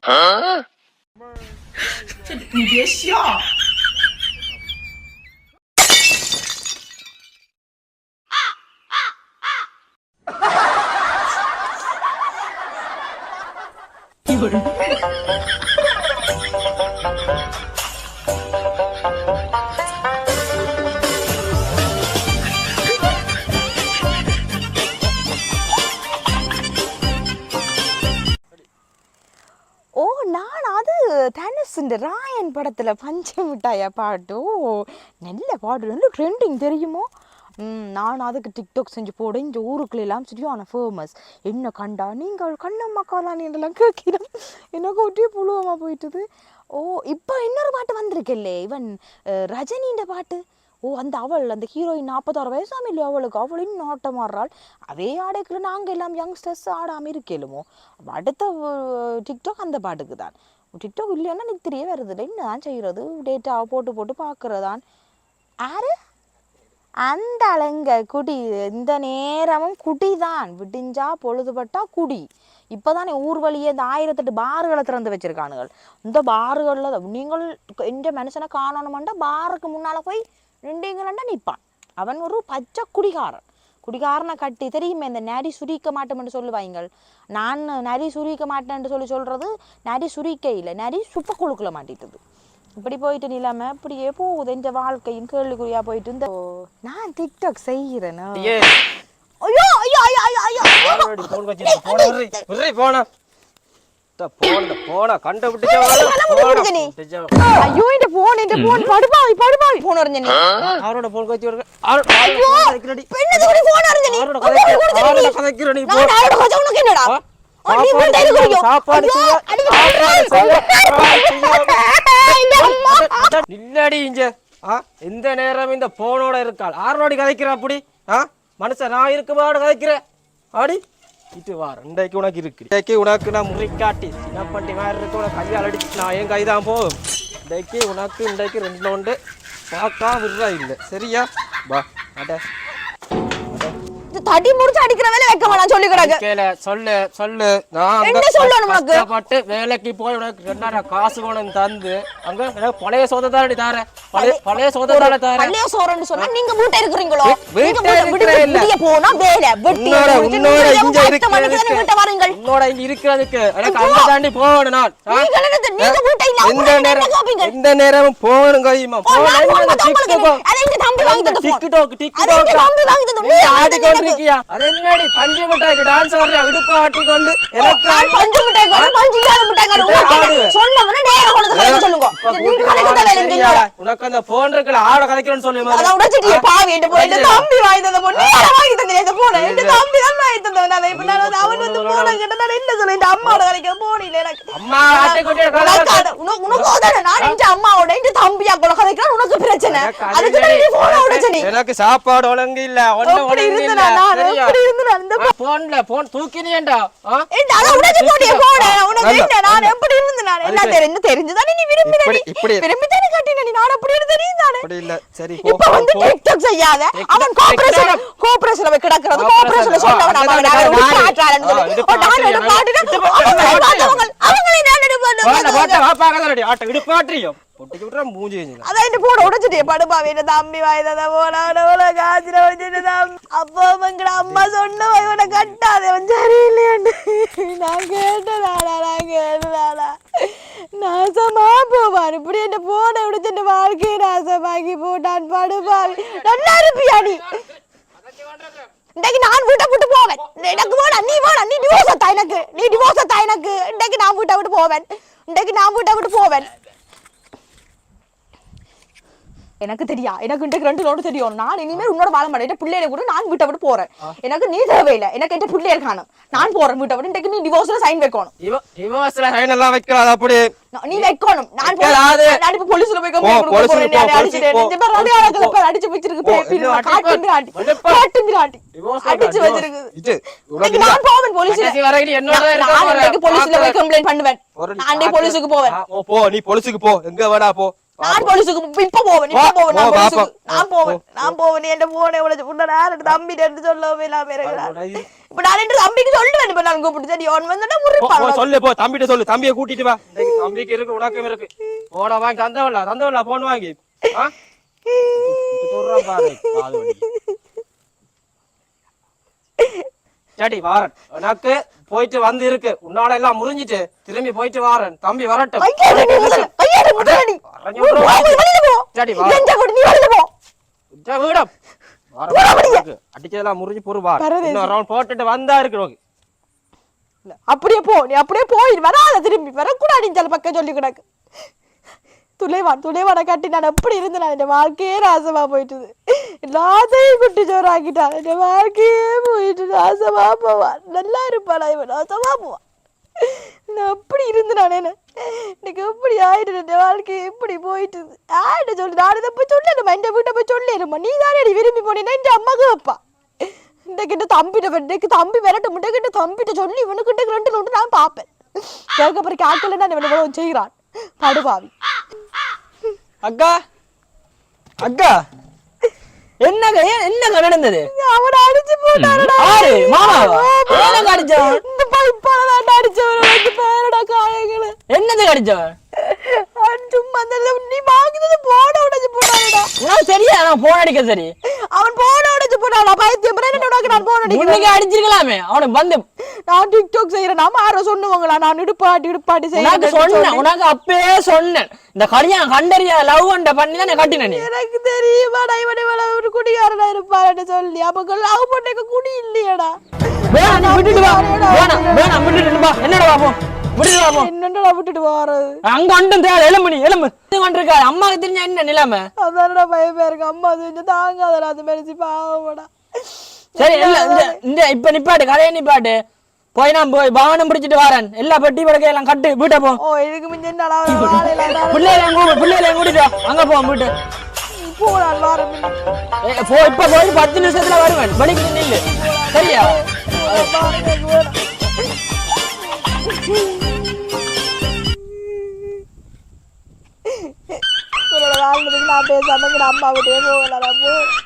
啊？这你别笑。Thank you. இந்த ராயன் படத்தில் பஞ்ச மிட்டாயா பாட்டு? நல்ல பாட்டு. நல்ல ட்ரெண்டிங் தெரியுமோ? நான் அதுக்கு டிக்டாக் செஞ்சு போட. இந்த ஊருக்குள்ள எல்லாம் சரியான ஃபேமஸ் என்ன கண்டா? நீங்கள் கண்ணம்மாக்கா தான் என்றெல்லாம் கேட்கிறேன். எனக்கு ஒட்டியே புழுவமா போயிட்டுது? ஓ இப்போ இன்னொரு பாட்டு வந்திருக்கில்லே. இவன் ரஜினின்ற பாட்டு. ஓ அந்த அவள் அந்த ஹீரோயின் நாற்பத்தாறு வயசாம இல்லையா அவளுக்கு. அவள் இன்னும் ஆட்டம் ஆடுறாள். அதே ஆடைக்குள்ள நாங்கள் எல்லாம் யங்ஸ்டர்ஸ் ஆடாமல் இருக்கலுமோ? அடுத்த டிக்டாக் அந்த பாட்டுக்கு தான் டிக்டாக் இல்லைன்னா நித்திரியே வருது இல்லை என்னதான் செய்கிறது டேட்டா போட்டு போட்டு பார்க்குறதான். யாரு? அந்த அலைங்க குடி. இந்த நேரமும் குடிதான். விடிஞ்சா பொழுதுபட்டா குடி. இப்போதானே ஊர் வழியே இந்த ஆயிரத்தெட்டு பார்களை திறந்து வச்சிருக்கானுகள். இந்த பாறுகளில் நீங்கள் எந்த மனுஷனை காணணுமெண்டா? பாருக்கு முன்னால் போய் நின்றீங்களா நிற்பான் அவன் ஒரு பச்சை குடிகாரன். குடிகாரனை கட்டி தெரியுமே இந்த நரி சுரிக்க மாட்டோம்னு சொல்லுவாங்க நான் நரி சுரிக்க மாட்டேன்னு சொல்லி சொல்றது நரி சுரிக்க இல்லை நரி சுப்ப கொழுக்குல மாட்டிட்டது. இப்படி போயிட்டு நிலைமை இப்படியே போகுது. இந்த வாழ்க்கையும் கேள்விக்குறியா போயிட்டு இந்த நான் டிக்டாக் செய்கிறேனா? ஐயோ. ஐயோ ஐயோ ஐயோ ஐயோ போன் போன கண்டுபிடிச்ச கண்டுபிடிச்ச நீ. ஐயோ இந்த நேரம் இந்த போனோட இருக்காள். ஆரோடி கதைக்கிற அப்படி மனுஷன் நான் இருக்குமாடு கதைக்கிறேன். ஆடி. இது வா. ரெண்டைக்கு உனக்கு இருக்கு. இன்றைக்கு உனக்கு நான் முறிக்காட்டி சின்னப்பட்டி மாதிரி இருக்க. உனக்கு கையால் அடிச்சு நான் என் கைதான் போகும் இன்றைக்கு உனக்கு இன்றைக்கு ரெண்டு உண்டு. பார்க்கா விடுறா இல்லை. சரியா? வா அட. தடி முடிச்சு அடிக்கிற வேலை வைக்க வேணாம் சொல்லி கிடக்கு. கேள சொல்லு சொல்லு. நான் என்ன சொல்லணும் உனக்கு? கஷ்டப்பட்டு வேலைக்கு போய் உனக்கு ரெண்டாயிரம் காசு கொண்டு வந்து அங்க பழைய சோதை தானே தார. பழைய பழைய சோதை தானே தார பள்ளிய சோறன்னு சொன்னா நீங்க வீட்டை இருக்கிறீங்களோ நீங்க வீட்டை. வெளிய போனா வேலை வெட்டி உன்னோட இங்க தானே வீட்டை வாருங்கள் உன்னோட இங்க இருக்கிறதுக்கு எனக்கு அங்க தாண்டி போகணும் நான்? நீங்க என்னது, நீங்க வீட்டை இல்ல, என்ன நேரம் ஓ, நான் phone பார்த்தா உங்களுக்கு என்ன? அது எங்க தம்பி வாங்கி தந்த. டிக்டாக் எங்க தம்பி வாங்கி தந்த. நீ ஆடி. கொண்டிருக்கியா அது என்னடி பஞ்சு மிட்டாய்க்கு டான்ஸ் ஆடுறியா இடுப்பு ஆட்டி கொண்டு எனக்கு பஞ்சு மிட்டாய் காரன், பஞ்சு இல்லாத மிட்டாய். என்ன? சொன்னவன நேரா கொண்டு சொல்லுங்க. நீங்க. உனக்கு அந்த போன் இருக்குல்ல ஆட கதைக்கிறேன்னு சொல்லி முதல்ல. அதான் உடைச்சிட்டியே, பாவி, போய் இந்த அடிச்சிடலாம். தம்பி வாங்கி தந்த phone. நீ வாங்கி தந்தீங்க இந்த? இந்த இல்ல. தம்பி தான் வாங்கி தந்தவன். நான் இப்ப நான் அவன் வந்து அ கேட்டா நான் என்ன சொல்ல? இந்த அம்மாவோட கதைக்க phone இல்ல எனக்கு. அம்மா ஆட்டை கொண்டு கதை உனக்கு அதானே, நான் இந்த அம்மாவோட இந்த தம்பியா கூட கதைக்கிறேன் உனக்கு பிரச்சனை அதுக்கு அது தான் நீ எனக்கு- உடைச்ச நீ. எனக்கு சாப்பாடு ஒழுங்கு இல்ல ஒண்ணு ஒழுங்கு இல்ல நான்? எப்படி இருந்தனா இந்த போன்ல போன் தூக்கினியேண்டா ஆ? ஏண்டா, அதை உடைச்சு phone அ. உனக்கு என்ன, நான். எப்படி இருந்தேன் நான்? என்ன தெரிஞ்சு- தெரிஞ்சுதானே நீ விரும்பின இப்படி- நீ? கட்டின நீ. நான் அப்படி தெரியும் தானே. அப்படி இல்ல சரி போ இப்ப வந்து. TikTok செய்யாத. அவன் கிடக்கிறது, சொன்னவன் ஆ, அவன் நானு. சொல்லி. ஓ, நான். அவங்களை பொட்டிக்கு மூஞ்சி அதான் இந்த உடைச்சிட்டே தம்பி அப்போ அவங்கட அம்மா சொன்ன இவனை கட்டாத அவன் சரியில்லையாண்டு நான் கேட்டதாடா நான் கேட்டதாடா நாசமா போவான் இப்படி என்ன போன உடைச்சிட்டு வாழ்க்கையை நாசமாக்கி போட்டான் படுப்பாவி நல்லா இருப்பியா நீ? இன்னைக்கு நான் வீட்டை விட்டு போவேன். எனக்கு வேணாம். நீ வேணாம். நீ டிவோர்ஸ் அத்தா எனக்கு. நீ டிவோர்ஸ் அத்தா எனக்கு. இன்னைக்கு நான் வீட்டை விட்டு போவேன். இன்னைக்கு நான் வீட்டை விட்டு போவேன். எனக்கு தெரியா? எனக்கு இன்றைக்கு ரெண்டு தெரியும். நான் இனிமேல் உன்னோட வாழ மாட்டேன். பிள்ளைகளை கூட நான் வீட்டை விட்டு போறேன். எனக்கு நீ தேவையில்லை. எனக்கு என் பிள்ளைகள் காணும். நான் போறேன் வீட்டை விட்டு. இன்றைக்கு நீ டிவோர்ஸ்ல சைன் வைக்கணும். டிவோர்ஸ்ல சைன் எல்லாம் வைக்காத அப்படி? நீ வைக்கணும். நான். நான் இப்ப போலீஸ்ல போய் கம்ப்ளைண்ட் கொடுக்க போலீஸ்ல போறேன் போ, என்னை அடிச்சிட்டு போலீஸ்ல நெஞ்சு பேர் போ, அடிச்சு வச்சிருக்கு Divorce அடிச்சு. வச்சிருக்கு. நான் போவேன் போலீஸ்ல நான் போலீஸ்ல போய் கம்ப்ளைண்ட் பண்ணுவேன். நான் போலீஸுக்கு போவேன். போ நீ போலீஸுக்கு போ. எங்க வேணா போ. நான் போலீஸுக்கு இப்ப போவேன் இப்ப போவேன். நான் போலீஸுக்கு. நான் போவேன். நான் போவேன். என் போனே உடச்சு உன்ன நேரம் தம்பி என்று சொல்லவே இல்லாம இருக்கிறார் இப்ப நான் என்று தம்பிக்கு சொல்லுவேன். இப்ப நான் கூப்பிட்டு சரி அவன் முறிப்பான். போ, சொல்லு போ. தம்பிட்ட சொல்லு. தம்பியை கூட்டிட்டு வா. தம்பிக்கு இருக்கு உனக்கும் இருக்கு. போன வாங்கி தந்தவல்ல தந்தவல்ல போன் வாங்கி? சொல்றான் பாரு. சரி வாரன். உனக்கு போயிட்டு வந்து இருக்கு. உன்னால எல்லாம் முறிஞ்சிட்டு திரும்பி போயிட்டு வாரன். தம்பி வரட்டும் ஐயா, நீ முதல்ல, ஐயா, நீ முதல்ல நீ. அரஞ்சு போ, விட்டுருவா. போ, வா. கொடு, நீ போ. அடிச்சதெல்லாம் முறிஞ்சு ரவுண்ட் போட்டுட்டு வந்தா இருக்கு. அப்படியே போ. நீ அப்படியே போயிரு வராத திரும்பி. வரக்கூடாது இந்த பக்கம் சொல்லி கிடக்கு. துளைவான் துளைவான கட்டி நான் எப்படி இருந்து நான் என் வாழ்க்கையே நாசமா போயிட்டுது. எல்லாத்தையும் குட்டி சோறாக்கிட்டான். என் வாழ்க்கையே போயிட்டு நாசமா போவான். நல்லா இருப்பாளா இவன்? நாசமா போவான். நான் அப்படி இருந்து நான் என்ன? எனக்கு எப்படி ஆயிடுது என் வாழ்க்கை? எப்படி போயிட்டு ஆயிட்டு சொல்லு நான் இதை போய் சொல்லணுமா இந்த வீட்டை போய் சொல்லிடுமா நீ தானே அடி விரும்பி போனீங்கன்னா இந்த அம்மாக்கு வைப்பா. இந்த கிட்ட தம்பிட்ட வெண்டைக்கு தம்பி விரட்ட முட்டை கிட்ட தம்பிட்ட சொல்லி இவனுக்கிட்ட ரெண்டு நோட்டு நான் பார்ப்பேன். கேட்க ஆக்கல நான் இவனை செய்கிறான். படுபாவி. அக்கா அக்கா என்னங்க ஏன் என்னங்க நடந்தது? அவனை அடிச்சு இந்த பைப்பால தான் அடிச்சவன் பேரடா காயங்களு என்னது அடிச்சவன் அவன் சும்மா நீ வாங்கினது போன உடைச்சு போட்டாருடா உனக்கு சரியா நான் போன் அடிக்க சரி. அவன் போன உடைச்சு போட்டாடா பைத்தியம் என்ன உனக்கு நான் போன அடிக்கிறேன். முன்னுக்கு அடிச்சிருக்கலாமே. அவனுக்கு வந்து நான் டிக்டாக் செய்யறேன் நாம யாரோ சொன்னவங்களா நான் இடுப்பாட்டி இடுப்பாட்டி செய்யறேன் சொன்னேன். உனக்கு அப்பயே சொன்னேன். இந்த கல்யாணம் கண்டறிய லவ் அண்ட பண்ணி தான் கட்டின நீ. எனக்கு தெரியுமாடா இவன் இவள ஒரு குடிகாரனா இருப்பான்னு சொல்லி. அவங்க லவ் பண்ணக்க குடி இல்லையடா. வேணாம் நீ விட்டுட்டு வா. வேணாம் வேணாம் விட்டுட்டு வா. என்னடா பாப்போம்? என்னடா விட்டுட்டு போறது அங்க ஒன்றும் தேவை எலும்பு எலும்பு கொண்டிருக்காரு அம்மாவுக்கு தெரிஞ்ச என்ன நிலைமை? அதானடா பயமா இருக்கு. அம்மா செஞ்சு தாங்காதடா. அது மெரிச்சு பாவமாடா. சரி இல்ல இந்த இந்த இப்ப நிப்பாட்டு கதையை நிப்பாட்டு. போய் நான் போய் வாகனம் பிடிச்சிட்டு வரேன். எல்லா பெட்டி படுக்கை எல்லாம் கட்டு வீட்டை போ. ஓ இதுக்கு முன்ன என்னடா பிள்ளைகளை கூ- பிள்ளைகளை கூட்டிட்டு. அங்க போ வீட்டு. போ நான் வாரம் போ இப்ப போய் பத்து நிமிஷத்துல வருவேன். வலிக்கு நில்லு. சரியா? உன்னோட வாழ்ந்ததுக்கு